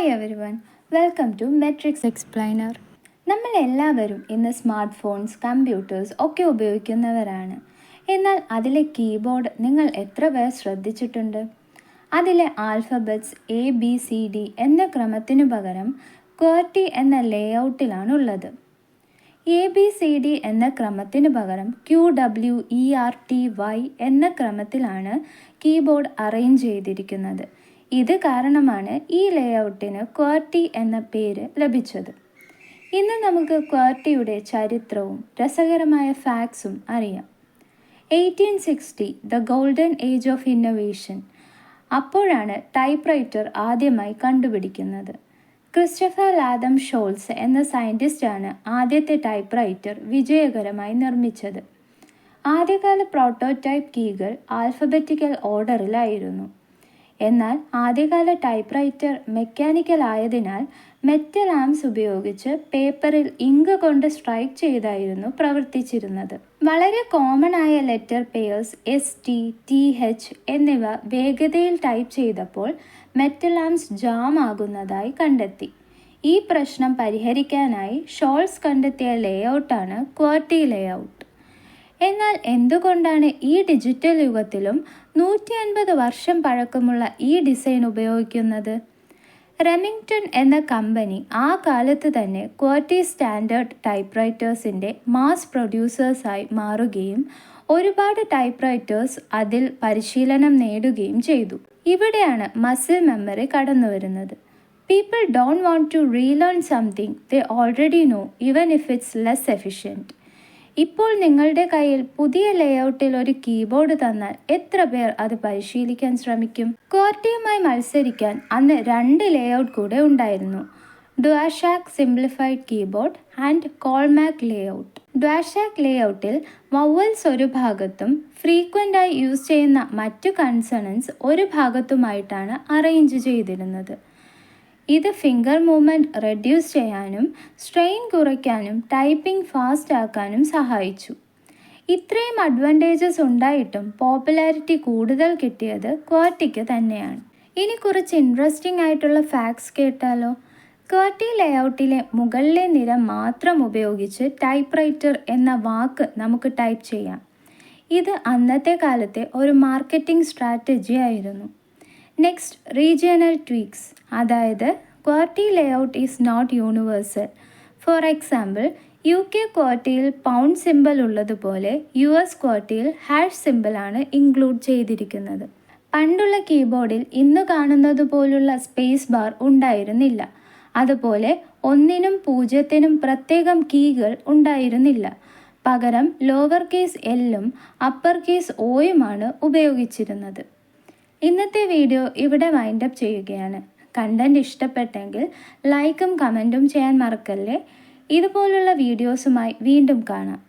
Hi everyone welcome to metrics explainer നമ്മൾ എല്ലാവരും ഇന്ന് സ്മാർട്ട് ഫോൺസ് കമ്പ്യൂട്ടേഴ്സ് ഒക്കെ ഉപയോഗിക്കുന്നവരാണ്. എന്നാൽ അതിലെ കീബോർഡ് നിങ്ങൾ എത്ര പേർ ശ്രദ്ധിച്ചിട്ടുണ്ട്? അതിലെ alphabets A B C D എന്ന ക്രമത്തിനു പകരം ക്വർട്ടി എന്ന ലേഔട്ടിലാണുള്ളത് എ ബി സി ഡി എന്ന ക്രമത്തിനു പകരം Q W E R T Y എന്ന ക്രമത്തിലാണ് കീബോർഡ് അറേഞ്ച് ചെയ്തിരിക്കുന്നത്. ഇത് കാരണമാണ് ഈ ലേഔട്ടിന് ക്വാർട്ടി എന്ന പേര് ലഭിച്ചത്. ഇന്ന് നമുക്ക് ക്വാർട്ടിയുടെ ചരിത്രവും രസകരമായ ഫാക്ട്സും അറിയാം. Eighteen sixty the golden age of innovation അപ്പോഴാണ് ടൈപ്പ് റൈറ്റർ ആദ്യമായി കണ്ടുപിടിക്കുന്നത്. ക്രിസ്റ്റഫർ ലാദം ഷോൾസ് എന്ന സയന്റിസ്റ്റാണ് ആദ്യത്തെ ടൈപ്പ് റൈറ്റർ വിജയകരമായി നിർമ്മിച്ചത്. ആദ്യകാല പ്രോട്ടോടൈപ്പ് കീകൾ ആൽഫബറ്റിക്കൽ ഓർഡറിലായിരുന്നു എന്നാൽ ആദ്യകാല ടൈപ്പ് റൈറ്റർ മെക്കാനിക്കൽ ആയതിനാൽ മെറ്റൽ ആംസ് ഉപയോഗിച്ച് പേപ്പറിൽ ഇങ്ക് കൊണ്ട് സ്ട്രൈക്ക് ചെയ്തായിരുന്നു പ്രവർത്തിച്ചിരുന്നത്. വളരെ കോമൺ ആയ letter pairs S T T H എന്നിവ വേഗതയിൽ ടൈപ്പ് ചെയ്തപ്പോൾ മെറ്റൽ ആംസ് ജാം ആകുന്നതായി കണ്ടെത്തി. ഈ പ്രശ്നം പരിഹരിക്കാനായി ഷോൾസ് കണ്ടെത്തിയ ലേഔട്ടാണ് ക്വാർട്ടി ലേഔട്ട്. എന്നാൽ എന്തുകൊണ്ടാണ് ഈ ഡിജിറ്റൽ യുഗത്തിലും നൂറ്റി അൻപത് വർഷം പഴക്കമുള്ള ഈ ഡിസൈൻ ഉപയോഗിക്കുന്നത്? റെമിങ്ടൺ എന്ന കമ്പനി ആ കാലത്ത് തന്നെ ക്വാർട്ടി സ്റ്റാൻഡേർഡ് ടൈപ്പ് റൈറ്റേഴ്സിന്റെ മാസ് പ്രൊഡ്യൂസേഴ്സായി മാറുകയും ഒരുപാട് ടൈപ്പ് റൈറ്റേഴ്സ് അതിൽ പരിശീലനം നേടുകയും ചെയ്തു. ഇവിടെയാണ് മസിൽ മെമ്മറി കടന്നു വരുന്നത് people don't want to relearn something. They already know even if it's less efficient. ഇപ്പോൾ നിങ്ങളുടെ കയ്യിൽ പുതിയ ലേഔട്ടിൽ ഒരു കീബോർഡ് തന്നാൽ എത്ര പേർ അത് പരിശീലിക്കാൻ ശ്രമിക്കും? കോർട്ടിയുമായി മത്സരിക്കാൻ അന്ന് രണ്ട് ലേഔട്ട് കൂടെ ഉണ്ടായിരുന്നു. Dvorak simplified keyboard and Colemak layout Dvorak ലേഔട്ടിൽ vowels ഒരു ഭാഗത്തും ഫ്രീക്വന്റ് ആയി യൂസ് ചെയ്യുന്ന മറ്റു കൺസണൻസ് ഒരു ഭാഗത്തുമായിട്ടാണ് അറേഞ്ച് ചെയ്തിരുന്നത്. ഇത് ഫിംഗർ മൂവ്മെന്റ് റെഡ്യൂസ് ചെയ്യാനും സ്ട്രെയിൻ കുറയ്ക്കാനും ടൈപ്പിംഗ് ഫാസ്റ്റ് ആക്കാനും സഹായിച്ചു. ഇത്രയും അഡ്വാന്റേജസ് ഉണ്ടായിട്ടും പോപ്പുലാരിറ്റി കൂടുതൽ കിട്ടിയത് ക്വാർട്ടിക്ക് തന്നെയാണ്. ഇനി കുറച്ച് ഇൻട്രസ്റ്റിംഗ് ആയിട്ടുള്ള ഫാക്ട്സ് കേട്ടാലോ? ക്വാർട്ടി ലേഔട്ടിലെ മുകളിലെ നിര മാത്രം ഉപയോഗിച്ച് ടൈപ്പ് റൈറ്റർ എന്ന വാക്ക് നമുക്ക് ടൈപ്പ് ചെയ്യാം. ഇത് അന്നത്തെ കാലത്തെ ഒരു മാർക്കറ്റിംഗ് സ്ട്രാറ്റജി ആയിരുന്നു. നെക്സ്റ്റ് റീജിയണൽ ട്വീക്സ് അതായത് QWERTY layout is not universal for example U K ക്വാർട്ടിയിൽ pound symbol ഉള്ളതുപോലെ യു എസ് ക്വാർട്ടിയിൽ ഹാഷ് സിമ്പിളാണ് ഇൻക്ലൂഡ് ചെയ്തിരിക്കുന്നത്. പണ്ടുള്ള കീബോർഡിൽ ഇന്ന് കാണുന്നത് പോലുള്ള സ്പേസ് ബാർ ഉണ്ടായിരുന്നില്ല. അതുപോലെ ഒന്നിനും പൂജ്യത്തിനും പ്രത്യേകം കീകൾ ഉണ്ടായിരുന്നില്ല. പകരം ലോവർ കേസ് എല്ലും അപ്പർ കേസ് ഓയുമാണ് ഉപയോഗിച്ചിരുന്നത്. ഇന്നത്തെ വീഡിയോ ഇവിടെ വൈൻഡപ്പ് ചെയ്യുകയാണ്. കണ്ടന്റ് ഇഷ്ടപ്പെട്ടെങ്കിൽ ലൈക്കും കമന്റും ചെയ്യാൻ മറക്കല്ലേ? ഇതുപോലുള്ള വീഡിയോസുമായി വീണ്ടും കാണാം.